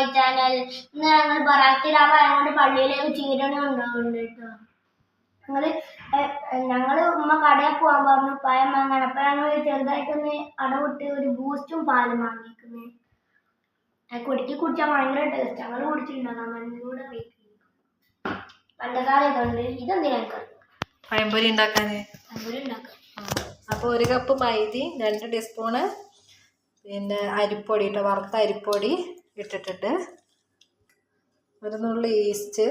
My channel ഇന്ന് ഞങ്ങൾ ബറാത്തിരാവായതുകൊണ്ട് പള്ളിയിലേക്ക് ചീരണി ഉണ്ടാവുന്നുണ്ട് കേട്ടോ. എ- ഞങ്ങൾ ഉമ്മ കടയിൽ പോകാൻ പറഞ്ഞു പഴം വാങ്ങാൻ അപ്പൊ ഞങ്ങൾ ചെറുതായിട്ടൊന്ന് അടവിട്ട് ഒരു ബൂസ്റ്റും പാലും വാങ്ങിക്കുന്നു കുടിക്കി കുടിച്ചാൽ ഭയങ്കര ടേസ്റ്റ് ഞങ്ങൾ കുടിച്ചിട്ടുണ്ടാകാം മഞ്ഞൂടെ പഞ്ചസാര ഇതുണ്ട്. ഇതെന്തിനാ പഴംപൊരി ഉണ്ടാക്കാന്. അങ്ങനെ ഉണ്ടാക്കാം. അപ്പോൾ ഒരു കപ്പ് മൈദി രണ്ട് ടീസ്പൂണ് പിന്നെ അരിപ്പൊടി കേട്ടോ വറുത്ത അരിപ്പൊടി. ഇട്ടിട്ടുണ്ട്. ഒരു നുള്ളി ഈസ്റ്റ്.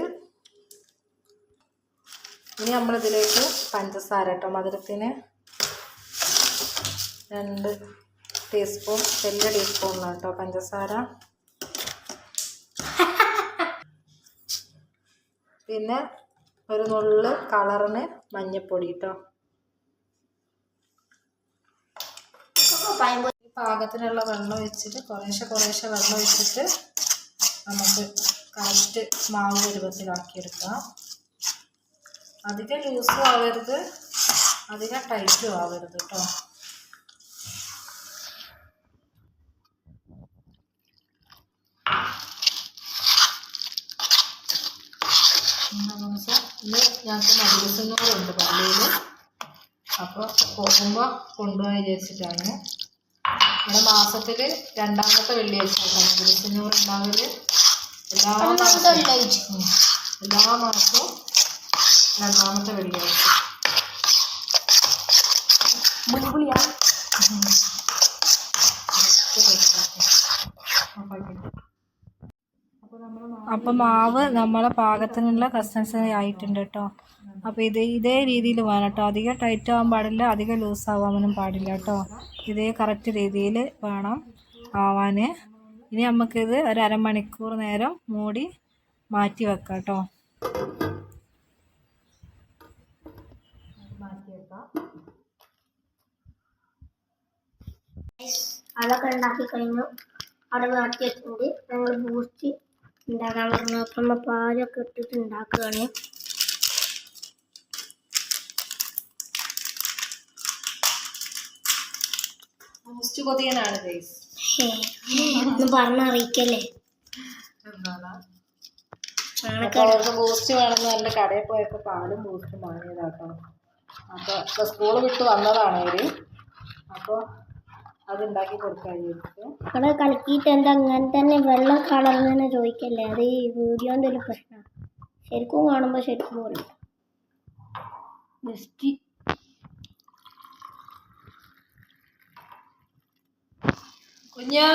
ഇനി നമ്മളിതിലേക്ക് പഞ്ചസാര കേട്ടോ മധുരത്തിന് രണ്ട് ടീസ്പൂൺ വലിയ ടീസ്പൂണിലാണ് കേട്ടോ പഞ്ചസാര. പിന്നെ ഒരു നുള്ള് കളറിന് മഞ്ഞപ്പൊടി കേട്ടോ പാകത്തിനുള്ള വെള്ളം ഒഴിച്ചിട്ട് കുറേശ്ശെ കുറേശ്ശെ വെള്ളം ഒഴിച്ചിട്ട് നമുക്ക് കറക്റ്റ് മാവ് പരുവത്തിലാക്കിയെടുക്കാം. അധികം ലൂസും ആവരുത്. അധികം ടൈറ്റും ആവരുത് കേട്ടോ ഇന്ന് ഞങ്ങൾക്ക് മധുരസങ്ങളുണ്ട് പള്ളിയിൽ അപ്പോൾ പോകുമ്പോൾ കൊണ്ടുപോകാൻ വിചാരിച്ചിട്ടാണ്. ഇവിടെ മാസത്തിൽ രണ്ടാമത്തെ വെള്ളിയാഴ്ച ഉണ്ടാവൽ എല്ലാ മാസവും. എല്ലാ രണ്ടാമത്തെ വെള്ളിയാഴ്ച. അപ്പൊ മാവ് നമ്മളെ പാകത്തിനുള്ള കൺസിസ്റ്റൻസി ആയിട്ടുണ്ട് കേട്ടോ. അപ്പോൾ ഇത് ഇതേ രീതിയിൽ വേണം കേട്ടോ. അധികം ടൈറ്റ് ആവാൻ പാടില്ല അധികം ലൂസ് ആവാനും പാടില്ല കേട്ടോ. ഇതേ കറക്റ്റ് രീതിയിൽ വേണം ആവാൻ ഇനി നമുക്കിത് ഒരു അരമണിക്കൂർ നേരം മൂടി മാറ്റി വെക്കാം കേട്ടോ മാറ്റി വെക്കാം അതൊക്കെ ഉണ്ടാക്കി കഴിഞ്ഞു. അവിടെ മാറ്റി വെച്ചിട്ടുണ്ട് ഞങ്ങൾ ബൂസ്റ്റ് ഉണ്ടാക്കാൻ പറഞ്ഞു അപ്പം പാലൊക്കെ ഇട്ടിട്ട് ഉണ്ടാക്കുകയാണ്. ബൂസ്റ്റ് കൊതിയനാണ് ഗൈസ് പറഞ്ഞറിയിക്കല്ലേ അവർക്ക് ബൂസ്റ്റ് വേണമെന്ന് പറഞ്ഞ കടയിൽ പോയപ്പോൾ പാലും ബൂസ്റ്റും വാങ്ങിയതാട്ടോ. അപ്പോൾ ഇപ്പോൾ സ്കൂൾ വിട്ട് വന്നതാണ് അവർ അപ്പോൾ അതുണ്ടാക്കി കൊടുക്കാൻ കളിക്കിട്ട് എന്താ അങ്ങനെ തന്നെ വെള്ളം കളർന്നു ചോദിക്കല്ലേ? അത് ഈ വീഡിയോന്റെ ഒരു പ്രശ്നമാണ് ശരിക്കും കാണുമ്പോൾ ശരിക്കും പോലെ. ബെസ്റ്റ് കുഞ്ഞാ.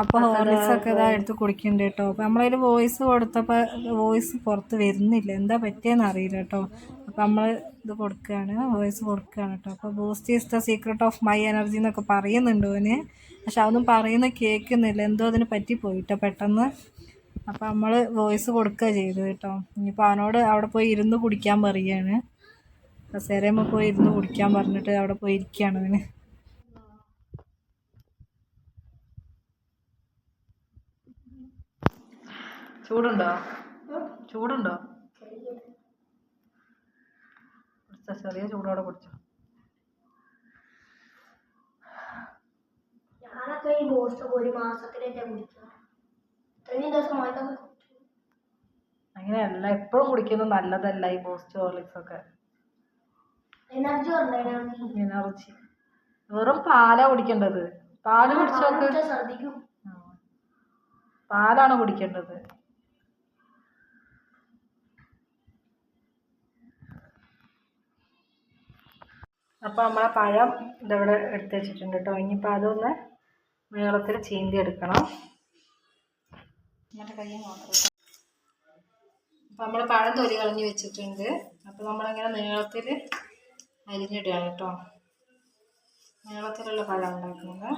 അപ്പൊ ഹോർലിക്സ് ഒക്കെ ഇതാ എടുത്ത് കുടിക്കുന്നുണ്ട് കേട്ടോ. അപ്പൊ നമ്മളൊരു വോയിസ് കൊടുത്തപ്പോൾ വോയിസ് പുറത്ത് വരുന്നില്ല. എന്താ പറ്റിയെന്ന് അറിയില്ല കേട്ടോ. അപ്പൊ നമ്മൾ ഇത് കൊടുക്കുകയാണ് വോയിസ് കൊടുക്കുകയാണ് കേട്ടോ. അപ്പൊ Boost is the secret of my energy എന്നൊക്കെ പറയുന്നുണ്ട് അവന് പക്ഷെ അതൊന്നും പറയുന്ന കേൾക്കുന്നില്ല. എന്തോ അതിന് പറ്റിപ്പോയിട്ടോ പെട്ടെന്ന്. അപ്പൊ നമ്മൾ വോയിസ് കൊടുക്കുക ചെയ്തു കേട്ടോ. ഇനിയിപ്പോൾ അവനോട് അവിടെ പോയി ഇരുന്ന് കുടിക്കാൻ പറയുകയാണ് കസേരയമ്മ പോയി ഇരുന്ന് കുടിക്കാൻ പറഞ്ഞിട്ട് അവിടെ പോയി ഇരിക്കുകയാണ് അവന്. ചൂടുണ്ടോ? ചൂടുണ്ടോ? ചെറിയ ചൂടോടെ കുടിച്ചോ. ഞാനൊക്കെ ഈ ബൂസ്റ്റ് ഒരു കുടിക്കുക ഇത്രയും കുടിച്ചു? അങ്ങനെയല്ല എപ്പോഴും കുടിക്കുന്നത് നല്ലതല്ല ഈ ബൂസ്റ്റ് ഹോർലിക്സ് ഒക്കെ എനർജി എനർജി. വെറും പാലാ കുടിക്കേണ്ടത്. പാൽ കുടിച്ചോക്ക് ശ്രദ്ധിക്കും. പാലാണ് കുടിക്കേണ്ടത്. അപ്പോൾ നമ്മളെ പഴം ഇതവിടെ എടുത്ത് വെച്ചിട്ടുണ്ട് കേട്ടോ. ഇനിയിപ്പോൾ അതൊന്ന് നീളത്തിൽ ചീന്തി എടുക്കണം. എന്നിട്ട് കയ്യിൽ അപ്പോൾ നമ്മൾ പഴം തൊലി കളഞ്ഞ് വെച്ചിട്ടുണ്ട്. അപ്പോൾ നമ്മളിങ്ങനെ നീളത്തിൽ അരിഞ്ഞിടുകയാണ് കേട്ടോ. നീളത്തിലുള്ള പഴം ഉണ്ടാക്കുന്നത്.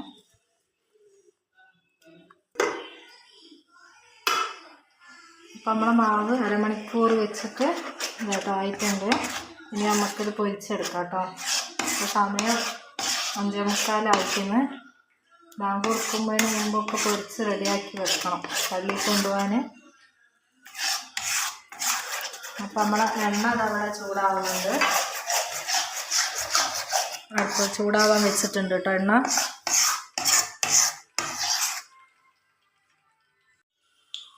അപ്പം നമ്മളെ മാവ് അരമണിക്കൂർ വെച്ചിട്ട് കേട്ടോ ആയിട്ടുണ്ട് ഇനി നമുക്കിത് പൊരിച്ചെടുക്കാം കേട്ടോ. അപ്പോൾ സമയം അഞ്ചേ മുക്കാലായിക്കുന്നു ബാങ്ക് കൊടുക്കുമ്പോഴതിന് മുമ്പൊക്കെ പൊരിച്ച് റെഡിയാക്കി വെക്കണം. പള്ളിയിൽ കൊണ്ടുപോകാൻ അപ്പം നമ്മളെ എണ്ണ അവിടെ ചൂടാവുന്നുണ്ട്. അടുപ്പ് ചൂടാവാൻ വെച്ചിട്ടുണ്ട് കേട്ടോ എണ്ണ.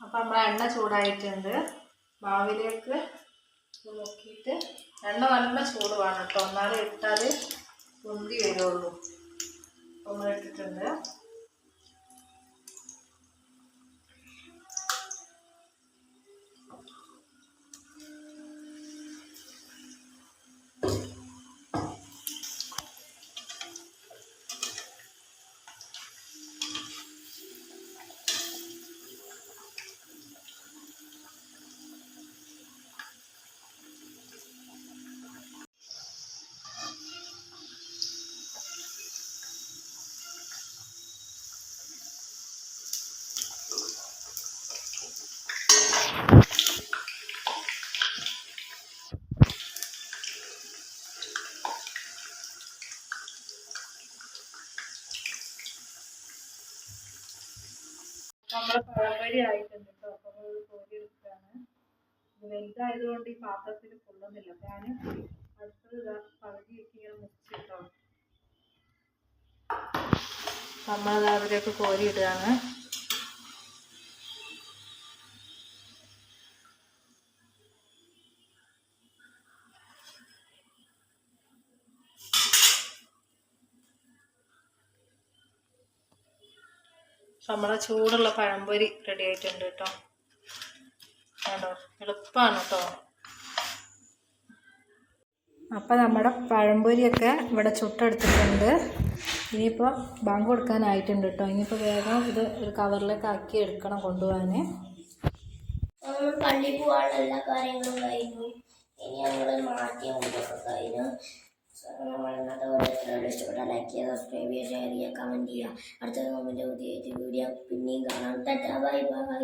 അപ്പം നമ്മൾ എണ്ണ ചൂടായിട്ടുണ്ട്. മാവിലേക്ക് നോക്കിയിട്ട് എണ്ണ നല്ല ചൂട് വേണം കേട്ടോ എന്നാലേ ഇട്ടാൽ പൊന്തി വരുള്ളൂ. നമ്മൾ ഇട്ടിട്ടുണ്ട്. നമ്മുടെ പഴംപൊരി ആയിട്ടുണ്ട് കേട്ടോ. അപ്പോൾ നമ്മൾ കോരി എടുക്കുകയാണ്. വലുതായതുകൊണ്ട് ഈ പാത്രത്തിൽ കൊള്ളുന്നില്ല. ഞാൻ അടുത്തത് ഇതാ പകുതിയൊക്കെ ഇങ്ങനെ മുറിച്ചിട്ടോ നമ്മളത് അതിലേക്ക് കോരി ഇടുകയാണ്. നമ്മളെ ചൂടുള്ള പഴംപൊരി റെഡി ആയിട്ടുണ്ട് കേട്ടോ കേട്ടോ എളുപ്പമാണ് കേട്ടോ അപ്പം നമ്മുടെ പഴംപൊരിയൊക്കെ ഇവിടെ ചുട്ടെടുത്തിട്ടുണ്ട്. ഇനിയിപ്പോൾ ബാങ്ക് കൊടുക്കാനായിട്ടുണ്ട് കേട്ടോ ഇനിയിപ്പോൾ വേഗം ഇത് ഒരു കവറിലേക്ക് ആക്കി എടുക്കണം കൊണ്ടുപോകാൻ പള്ളി പോകാനുള്ള എല്ലാ കാര്യങ്ങളും കഴിഞ്ഞു. ഇനി ഞങ്ങൾ മാറ്റി കൊണ്ടൊക്കെ കഴിഞ്ഞു. നമ്മൾ ഇന്നത്തെ ഓരോരുത്തരോട് ഇഷ്ടപ്പെട്ട ലൈക്ക് ചെയ്യുക സബ്സ്ക്രൈബ് ചെയ്യുക ഷെയർ ചെയ്യുക കമന്റ് ചെയ്യുക. അടുത്ത കമന്റ് പുതിയ വീഡിയോ പിന്നെയും കാണാം. Tata bye bye